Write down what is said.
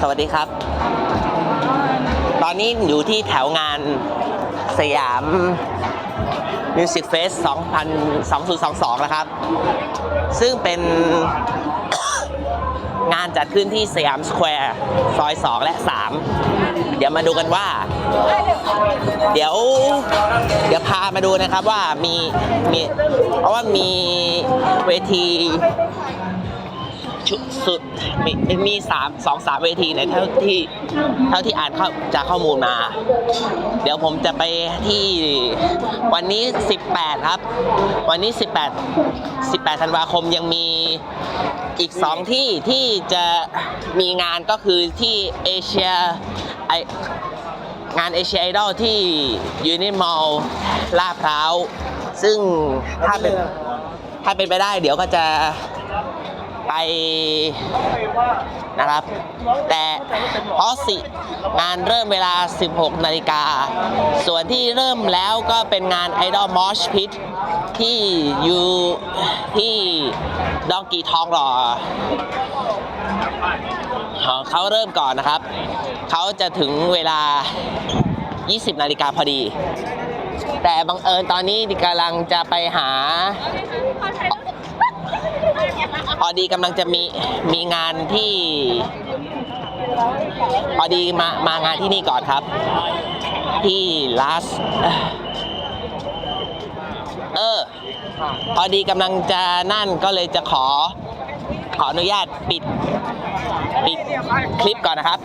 สวัสดีครับ ตอนนี้อยู่ที่แถวงานสยาม Music Fest 2022แล้วครับ ซึ่งเป็นงานจัดขึ้นที่สยามสแควร์ซอย 2 และ 3 เดี๋ยวมาดูกันว่า เดี๋ยว เดี๋ยวพามาดูนะครับว่ามีมี เพราะว่ามีเวที ชุสุดมีมีสามสองสามเวทีในเท่าที่เท่าที่อ่านเข้าจากข้อมูลมา เดี๋ยวผมจะไปที่วันนี้ 18 ครับ วันนี้ 18 18 ธันวาคมยังมีอีก 2 ที่ที่จะมีงานก็คือที่เอเชียไองานเอเชียไอดอลที่ยูนิมอลลาดพร้าว ซึ่งถ้าเป็นถ้าเป็นไปได้เดี๋ยวก็จะ นะครับ แต่เพราะสิงานเริ่มเวลา 16 นาฬิกา ส่วนที่เริ่มแล้วก็เป็นงาน Idol Mosh Pit ที่อยู่ที่ดองกีทองหล่อเขาเริ่มก่อนนะครับ เขาจะถึงเวลา 20 นาฬิกาพอดี แต่บังเอิญตอนนี้กำลังจะไปหา พอดีกำลังจะมีมีงานที่พอดีมามางานที่นี่ก่อนครับ ที่ลาสเออพอดีกำลังจะนั่นก็เลยจะขอ ขออนุญาตปิด ปิดคลิปก่อนนะครับ